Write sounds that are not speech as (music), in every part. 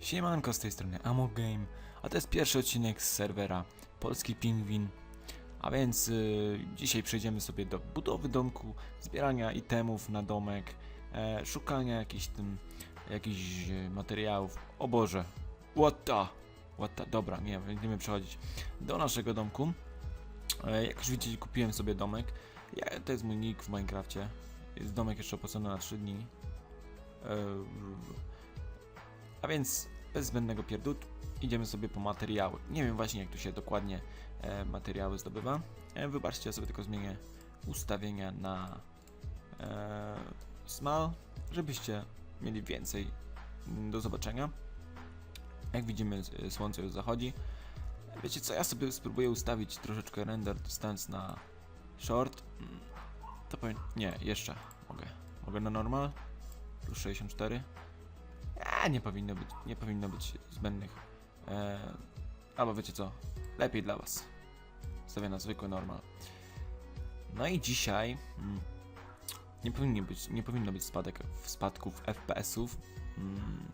Siemanko, z tej strony Amok Game, a to jest pierwszy odcinek z serwera Polski Pingwin. A więc y, dzisiaj przejdziemy sobie do budowy domku, zbierania itemów na domek, e, szukania jakichś tym, jakichś e, materiałów. O Boże, what the, what the, dobra, nie, będziemy przechodzić do naszego domku. E, jak już widzicie, kupiłem sobie domek. Ja, to jest mój nick w Minecrafcie. Jest domek jeszcze opłacony na 3 dni. E, a więc bez zbędnego pierdut idziemy sobie po materiały. Nie wiem właśnie jak tu się dokładnie e, materiały zdobywa. E, wybaczcie, ja sobie tylko zmienię ustawienia na e, small, żebyście mieli więcej do zobaczenia. Jak widzimy, słońce już zachodzi. Wiecie co, ja sobie spróbuję ustawić troszeczkę render distance na short. Mm, To powiem, nie, jeszcze mogę. Mogę na normal, plus 64. Nie powinno być, nie powinno być zbędnych. E, albo wiecie co, lepiej dla was. Stawię na zwykły normal. No i dzisiaj mm, nie powinno być, nie powinno być spadek, spadków FPS-ów. Mm,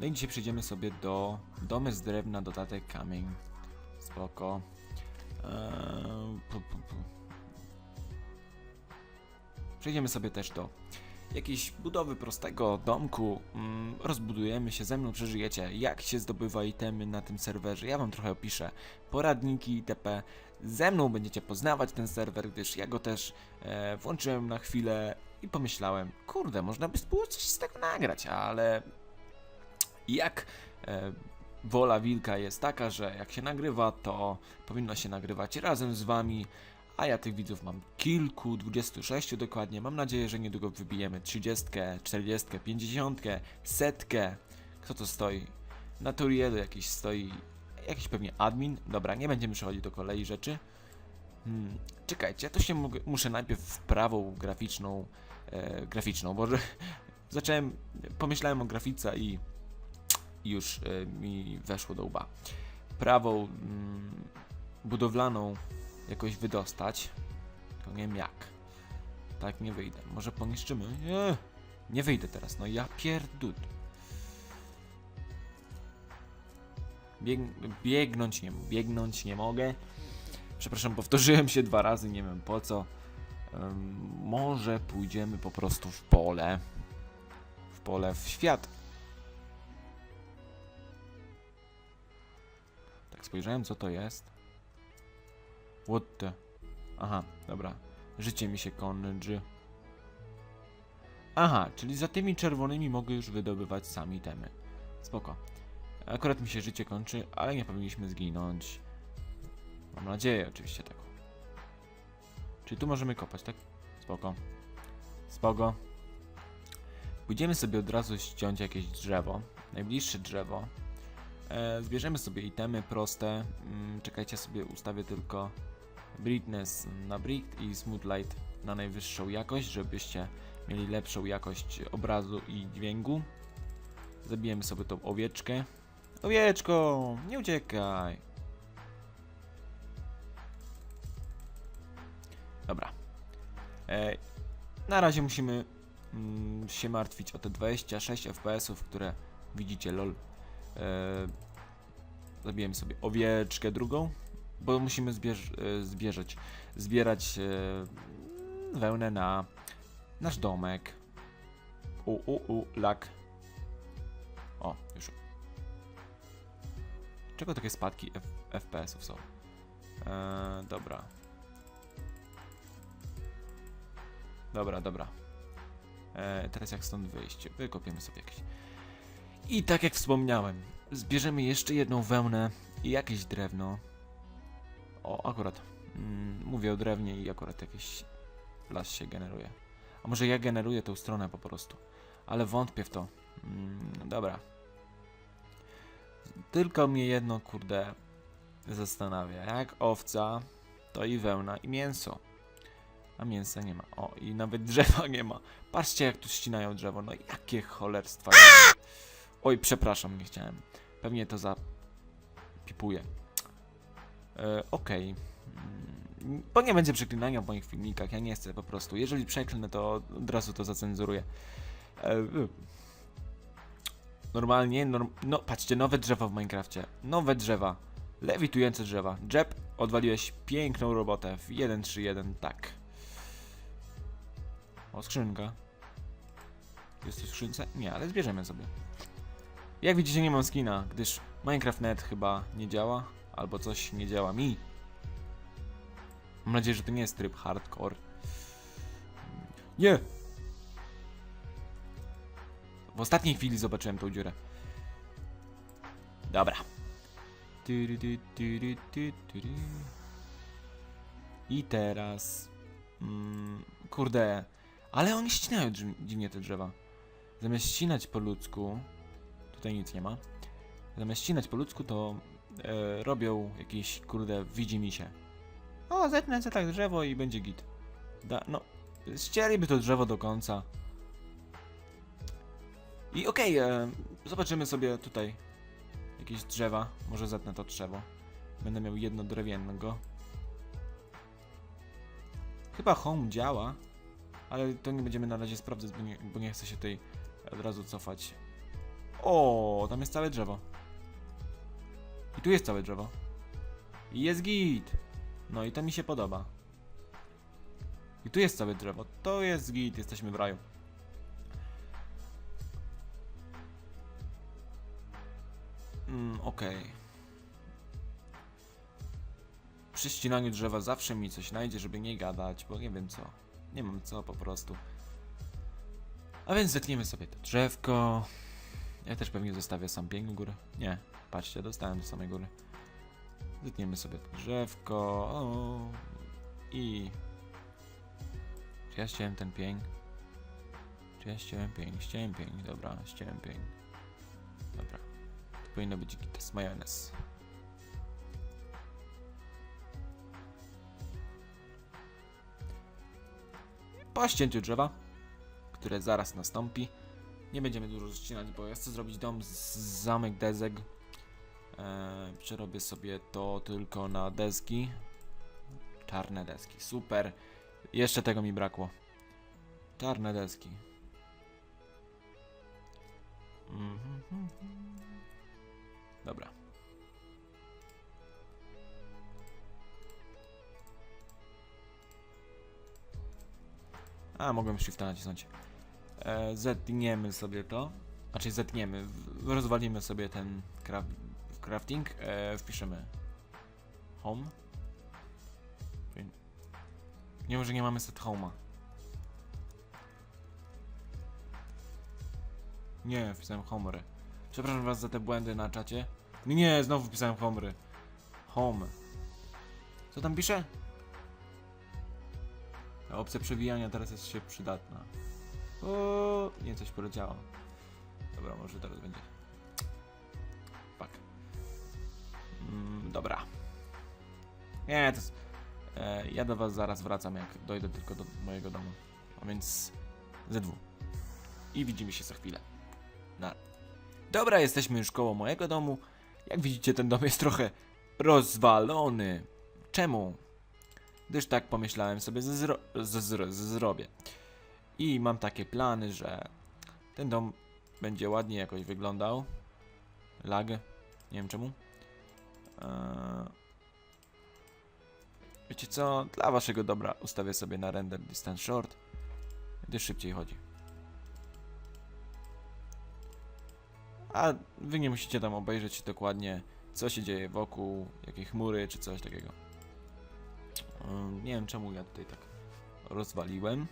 no i dzisiaj przejdziemy sobie do domy z drewna, dodatek kamień. Spoko. Eee, pu, pu, pu. Przejdziemy sobie też do jakiejś budowy prostego domku. Mm, rozbudujemy się, ze mną przeżyjecie, jak się zdobywa itemy na tym serwerze. Ja wam trochę opiszę poradniki itp. Ze mną będziecie poznawać ten serwer, gdyż ja go też e, włączyłem na chwilę i pomyślałem, kurde, można by było coś z tego nagrać, ale jak e, wola wilka jest taka, że jak się nagrywa, to powinno się nagrywać razem z wami, a ja tych widzów mam kilku, 26 dokładnie. Mam nadzieję, że niedługo wybijemy 30, 40, 50, setkę. Kto to stoi? Na Turielu jakiś stoi, jakiś pewnie admin. Dobra, nie będziemy przechodzić do kolei rzeczy. Hmm, czekajcie, to się muszę najpierw w prawą graficzną, e, graficzną, bo (laughs) zacząłem, pomyślałem o grafice i już e, mi weszło do łba. Prawą mm, budowlaną jakoś wydostać. Tylko nie wiem jak. Tak nie wyjdę. Może poniszczymy? Nie, nie wyjdę teraz. No ja pierdut. Bieg, biegnąć nie biegnąć nie mogę. Przepraszam, powtórzyłem się dwa razy, nie wiem po co. Ym, może pójdziemy po prostu w pole. W pole w świat. Tak spojrzałem co to jest. What the? Aha, dobra. Życie mi się kończy. Aha, czyli za tymi czerwonymi mogę już wydobywać sami temy. Spoko. Akurat mi się życie kończy, ale nie powinniśmy zginąć. Mam nadzieję oczywiście taką. Czyli tu możemy kopać, tak? Spoko. Spoko. Pójdziemy sobie od razu ściąć jakieś drzewo. Najbliższe drzewo. E, zbierzemy sobie itemy proste. Mm, czekajcie, sobie ustawię tylko brightness na brick i smooth light na najwyższą jakość, żebyście mieli lepszą jakość obrazu i dźwięku. Zabijemy sobie tą owieczkę. Owieczko, nie uciekaj. Dobra. E, na razie musimy mm, się martwić o te 26 FPS-ów, które widzicie, lol. E, zabijemy sobie owieczkę drugą, bo musimy zbierz, e, zbierzeć, zbierać e, wełnę na nasz domek. U, u, u, lak. O, już. Czego takie spadki FPS-ów są? Dobra. Dobra, dobra. Teraz jak stąd wyjść? Wykopiemy sobie jakieś. I tak jak wspomniałem, zbierzemy jeszcze jedną wełnę i jakieś drewno. O, akurat. Mm, mówię o drewnie i akurat jakiś las się generuje. A może ja generuję tą stronę po prostu. Ale wątpię w to. Mm, dobra. Tylko mnie jedno, kurde, zastanawia. Jak owca, to i wełna, i mięso. A mięsa nie ma. O, i nawet drzewa nie ma. Patrzcie, jak tu ścinają drzewo. No jakie cholerstwa. Oj, przepraszam, nie chciałem. Pewnie to za... pipuję. E, Okej. Mm, Bo nie będzie przeklinania w moich filmikach, ja nie chcę po prostu. Jeżeli przeklnę, to od razu to zacenzuruję. E, normalnie, norm... no patrzcie, nowe drzewa w Minecrafcie. Nowe drzewa. Lewitujące drzewa. Jeb, odwaliłeś piękną robotę w 1.3.1, tak. O, skrzynka. Jest w skrzynce? Nie, ale zbierzemy sobie. Jak widzicie, nie mam skina, gdyż Minecraft.net chyba nie działa, albo coś nie działa mi. Mam nadzieję, że to nie jest tryb hardcore. Nie! W ostatniej chwili zobaczyłem tą dziurę. Dobra. I teraz. Mm, kurde. Ale oni ścinają dziwnie te drzewa. Zamiast ścinać po ludzku. Tutaj nic nie ma. Zamiast ścinać po ludzku, to e, robią jakieś kurde widzi mi się. O, zetnę se tak drzewo i będzie git. Da, no, ścięliby to drzewo do końca. I okej, e, zobaczymy sobie tutaj jakieś drzewa. Może zetnę to drzewo. Będę miał jedno drewnianego. Chyba home działa, ale to nie będziemy na razie sprawdzać, bo nie, bo nie chcę się tutaj od razu cofać. O, tam jest całe drzewo. I tu jest całe drzewo. I jest git. No i to mi się podoba. I tu jest całe drzewo. To jest git, jesteśmy w raju. Mm, okej. Przy ścinaniu drzewa zawsze mi coś znajdzie, żeby nie gadać, bo nie wiem co. Nie mam co po prostu. A więc zetniemy sobie to drzewko. Ja też pewnie zostawię sam pięk u góry. Nie, patrzcie, dostałem do samej góry. Zetniemy sobie drzewko. O, I... Czy ja ściąłem ten pień? Czy ja ściąłem pień? Ściąłem pień, dobra, ściąłem pień. Dobra. To powinno być gites majonez. Po ścięciu drzewa, które zaraz nastąpi, nie będziemy dużo ścinać, bo ja chcę zrobić dom z zamek desek. Eee, przerobię sobie to tylko na deski. Czarne deski, super. Jeszcze tego mi brakło. Czarne deski. Mhm. Dobra. A, mogłem shifta nacisnąć. E, zetniemy sobie to. Znaczy zetniemy. Rozwalimy sobie ten craft, crafting. E, wpiszemy home. Nie może nie mamy set home'a. Nie, wpisałem homery. Przepraszam was za te błędy na czacie. Nie, Nie, znowu wpisałem homery. Home. Co tam pisze? Ta opcja przewijania teraz jest się przydatna. O, nie, coś poleciało. Dobra, może teraz będzie. Fuck. Mm, dobra. Nie, to jest... E, ja do was zaraz wracam, jak dojdę tylko do mojego domu. A więc... ZW. I widzimy się za chwilę. Na... Dobra, jesteśmy już koło mojego domu. Jak widzicie, ten dom jest trochę rozwalony. Czemu? Gdyż tak pomyślałem sobie, że zro zrobię. I mam takie plany, że ten dom będzie ładnie jakoś wyglądał. Lag. Nie wiem czemu. Eee... Wiecie co? Dla waszego dobra ustawię sobie na render distance short, gdyż szybciej chodzi. A wy nie musicie tam obejrzeć dokładnie, co się dzieje wokół, jakie chmury czy coś takiego. Eee, Nie wiem czemu ja tutaj tak rozwaliłem.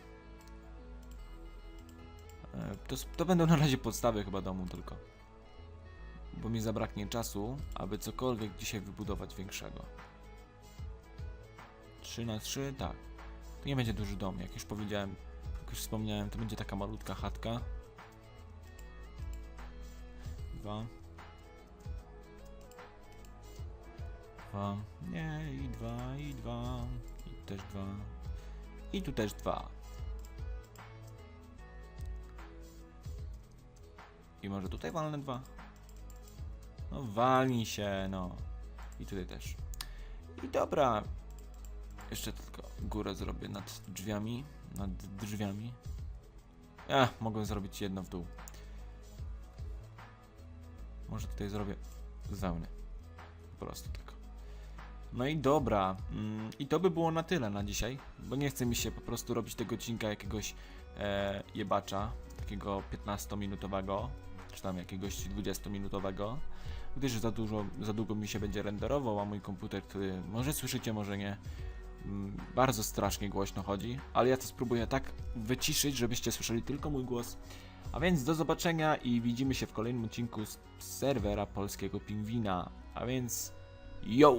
E, To, to będą na razie podstawy chyba domu tylko. Bo mi zabraknie czasu, aby cokolwiek dzisiaj wybudować większego. 3 na 3, tak. To nie będzie duży dom, jak już powiedziałem, jak już wspomniałem, to będzie taka malutka chatka. Dwa. Dwa. Nie, i dwa, i dwa. I też dwa. I tu też dwa. I może tutaj walnę dwa? No walnij się, no. I tutaj też. I dobra. Jeszcze tylko górę zrobię nad drzwiami. Nad drzwiami. A, mogę zrobić jedno w dół. Może tutaj zrobię z wełny. Po prostu tak. No i dobra. Mm, I to by było na tyle na dzisiaj, bo nie chce mi się po prostu robić tego odcinka jakiegoś e, jebacza, takiego 15-minutowego, czy tam jakiegoś 20-minutowego, gdyż za dużo, za długo mi się będzie renderował, a mój komputer, który może słyszycie, może nie, mm, bardzo strasznie głośno chodzi, ale ja to spróbuję tak wyciszyć, żebyście słyszeli tylko mój głos. A więc do zobaczenia i widzimy się w kolejnym odcinku z serwera polskiego pingwina. A więc yo!